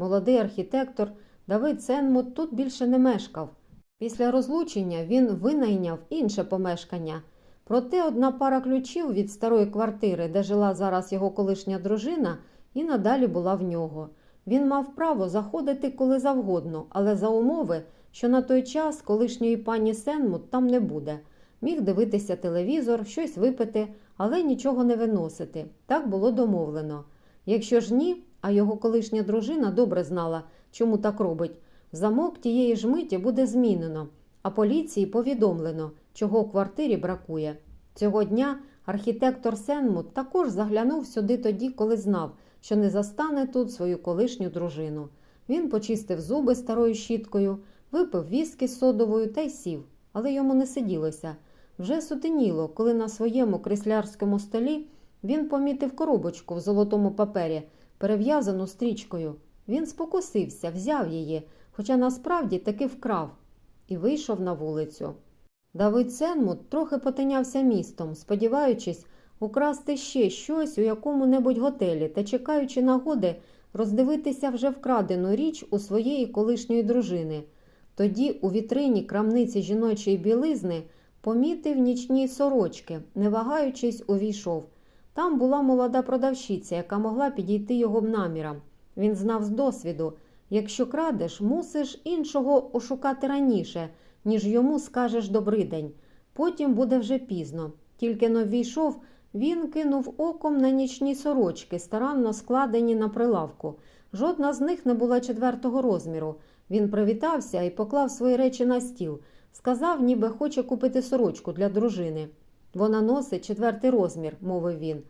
Молодий архітектор Давид Сенмут тут більше не мешкав. Після розлучення він винайняв інше помешкання. Проте одна пара ключів від старої квартири, де жила зараз його колишня дружина, і надалі була в нього. Він мав право заходити коли завгодно, але за умови, що на той час колишньої пані Сенмут там не буде. Міг дивитися телевізор, щось випити, але нічого не виносити. Так було домовлено. Якщо ж ні, а його колишня дружина добре знала, чому так робить, замок тієї ж миті буде змінено, а поліції повідомлено, чого у квартирі бракує. Цього дня архітектор Сенмут також заглянув сюди тоді, коли знав, що не застане тут свою колишню дружину. Він почистив зуби старою щіткою, випив віскі з содовою та й сів, але йому не сиділося. Вже сутеніло, коли на своєму креслярському столі він помітив коробочку в золотому папері, перев'язану стрічкою. Він спокусився, взяв її, хоча насправді таки вкрав, і вийшов на вулицю. Давид Сенмут трохи потинявся містом, сподіваючись украсти ще щось у якому-небудь готелі та чекаючи нагоди роздивитися вже вкрадену річ у своєї колишньої дружини. Тоді у вітрині крамниці жіночої білизни помітив нічні сорочки, не вагаючись, увійшов. Там була молода продавщиця, яка могла підійти його намірам. Він знав з досвіду якщо крадеш, мусиш іншого ошукати раніше, ніж йому скажеш добрий день. Потім буде вже пізно. Тільки но ввійшов, він кинув оком на нічні сорочки, старанно складені на прилавку. Жодна з них не була четвертого розміру. Він привітався і поклав свої речі на стіл. Сказав, ніби хоче купити сорочку для дружини. Вона носить четвертий розмір, мовив він.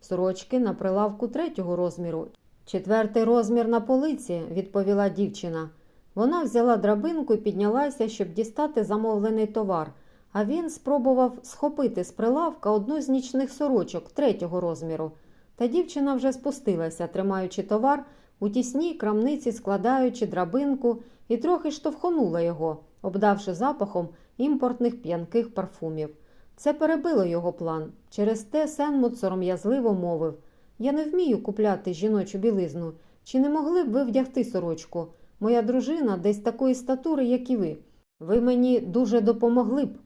Сорочки на прилавку третього розміру. Четвертий розмір на полиці, відповіла дівчина. Вона взяла драбинку і піднялася, щоб дістати замовлений товар, а він спробував схопити з прилавка одну з нічних сорочок третього розміру. Та дівчина вже спустилася, тримаючи товар у тісній крамниці, складаючи драбинку, і трохи штовхонула його, обдавши запахом імпортних п'янких парфумів. Це перебило його план. Через те Сенмут сором'язливо мовив Я не вмію купляти жіночу білизну. Чи не могли б ви вдягти сорочку? Моя дружина десь такої статури, як і ви. Ви мені дуже допомогли б.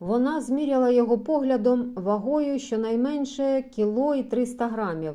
Вона зміряла його поглядом вагою щонайменше кіло і 300 грамів,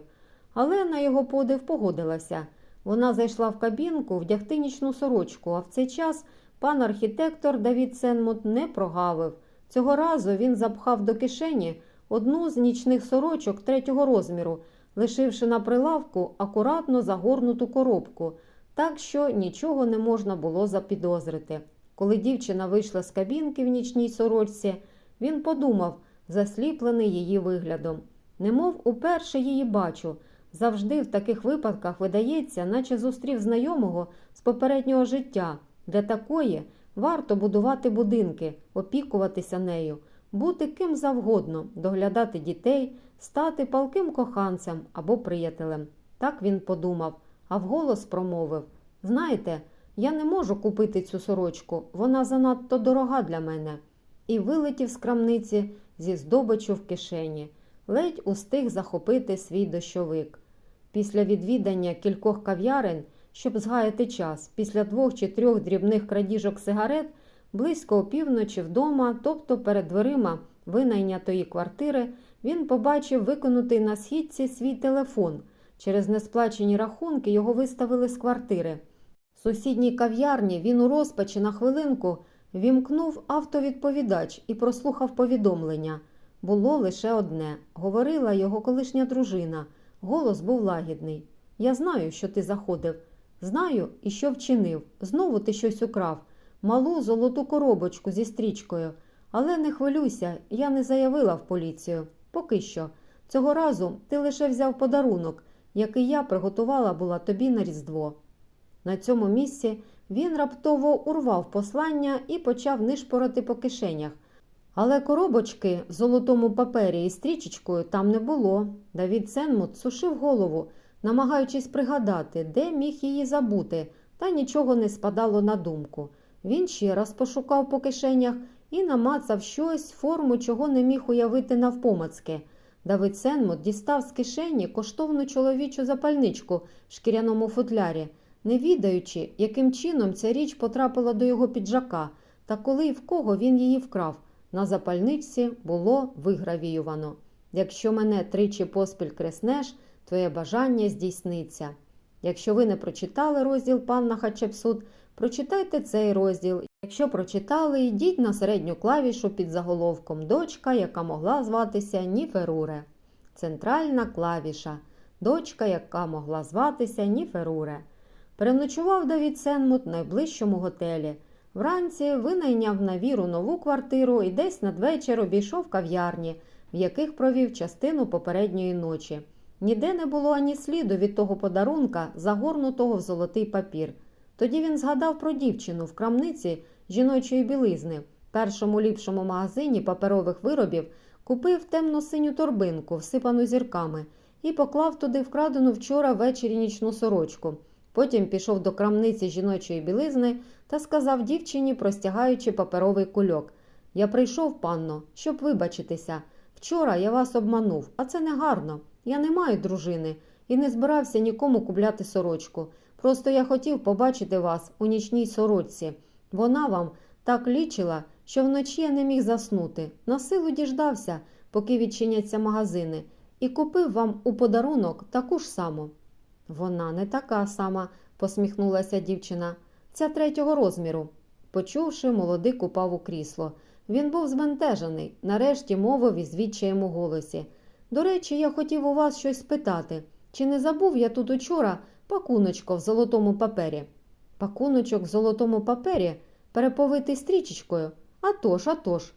але на його подив погодилася. Вона зайшла в кабінку вдягти нічну сорочку, а в цей час пан архітектор Давід Сенмут не прогавив. Цього разу він запхав до кишені одну з нічних сорочок третього розміру, лишивши на прилавку акуратно загорнуту коробку, так що нічого не можна було запідозрити. Коли дівчина вийшла з кабінки в нічній сорочці, він подумав, засліплений її виглядом. Немов уперше її бачу. Завжди в таких випадках видається, наче зустрів знайомого з попереднього життя. Для такої варто будувати будинки, опікуватися нею, бути ким завгодно, доглядати дітей, стати палким коханцем або приятелем. Так він подумав, а вголос промовив Знаєте, я не можу купити цю сорочку, вона занадто дорога для мене. І вилетів з крамниці зі здобичу в кишені, ледь устиг захопити свій дощовик. Після відвідання кількох кав'ярень, щоб згаяти час, після двох чи трьох дрібних крадіжок сигарет, близько опівночі вдома, тобто перед дверима винайнятої квартири, він побачив виконутий на східці свій телефон. Через несплачені рахунки його виставили з квартири. В сусідній кав'ярні він у розпачі на хвилинку вімкнув автовідповідач і прослухав повідомлення. Було лише одне говорила його колишня дружина. Голос був лагідний. Я знаю, що ти заходив. Знаю і що вчинив. Знову ти щось украв. Малу золоту коробочку зі стрічкою. Але не хвилюйся, я не заявила в поліцію. Поки що. Цього разу ти лише взяв подарунок, який я приготувала була тобі на Різдво. На цьому місці він раптово урвав послання і почав нишпорити по кишенях. Але коробочки в золотому папері із стрічечкою там не було. Давід Сенмут сушив голову, намагаючись пригадати, де міг її забути, та нічого не спадало на думку. Він ще раз пошукав по кишенях і намацав щось, форму чого не міг уявити навпомацки. Давид Сенмут дістав з кишені коштовну чоловічу запальничку в шкіряному футлярі, не відаючи, яким чином ця річ потрапила до його піджака та коли і в кого він її вкрав. На запальничці було вигравіювано. Якщо мене тричі поспіль креснеш, твоє бажання здійсниться. Якщо ви не прочитали розділ Панна Хачепсут, прочитайте цей розділ. Якщо прочитали, йдіть на середню клавішу під заголовком Дочка, яка могла зватися Ніферуре. Центральна клавіша. Дочка, яка могла зватися Ніферуре. Переночував Давід Сенмут в найближчому готелі. Вранці винайняв на віру нову квартиру і десь надвечір обійшов кав'ярні, в яких провів частину попередньої ночі. Ніде не було ані сліду від того подарунка, загорнутого в золотий папір. Тоді він згадав про дівчину в крамниці жіночої білизни, першому ліпшому магазині паперових виробів, купив темно-синю торбинку, всипану зірками, і поклав туди вкрадену вчора ввечері нічну сорочку. Потім пішов до крамниці жіночої білизни та сказав дівчині, простягаючи паперовий кульок. Я прийшов, панно, щоб вибачитися. Вчора я вас обманув, а це не гарно. Я не маю дружини і не збирався нікому купляти сорочку. Просто я хотів побачити вас у нічній сорочці. Вона вам так лічила, що вночі я не міг заснути. На силу діждався, поки відчиняться магазини, і купив вам у подарунок таку ж саму. Вона не така сама, посміхнулася дівчина. Ця третього розміру. Почувши, молодик упав у крісло. Він був збентежений, нарешті мовив із відчаєм у голосі. До речі, я хотів у вас щось спитати. Чи не забув я тут учора пакуночко в золотому папері? Пакуночок в золотому папері, переповитий стрічечкою. А тож, а тож.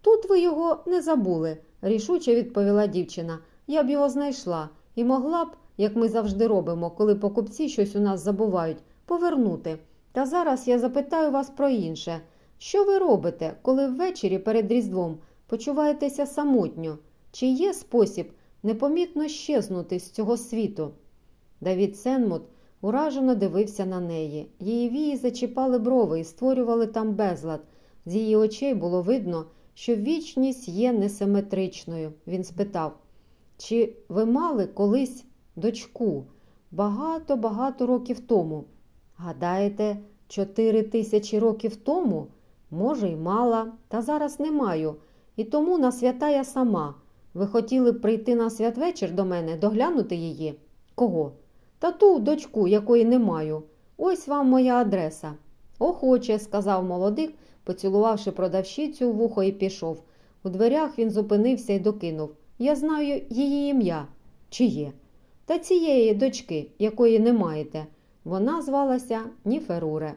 Тут ви його не забули, рішуче відповіла дівчина. Я б його знайшла і могла б, як ми завжди робимо, коли покупці щось у нас забувають, повернути. Та зараз я запитаю вас про інше. Що ви робите, коли ввечері перед Різдвом почуваєтеся самотньо? Чи є спосіб непомітно щезнути з цього світу? Давід Сенмут уражено дивився на неї. Її вії зачіпали брови і створювали там безлад. З її очей було видно, що вічність є несиметричною. Він спитав, чи ви мали колись дочку багато-багато років тому? Гадаєте, чотири тисячі років тому? Може, й мала, та зараз не маю. І тому на свята я сама. Ви хотіли б прийти на святвечір до мене, доглянути її? Кого? Та ту дочку, якої не маю. Ось вам моя адреса. Охоче, сказав молодик, поцілувавши продавщицю в вухо і пішов. У дверях він зупинився і докинув. Я знаю її ім'я. Чиє? Та цієї дочки, якої не маєте. Вона звалася Ніферуре.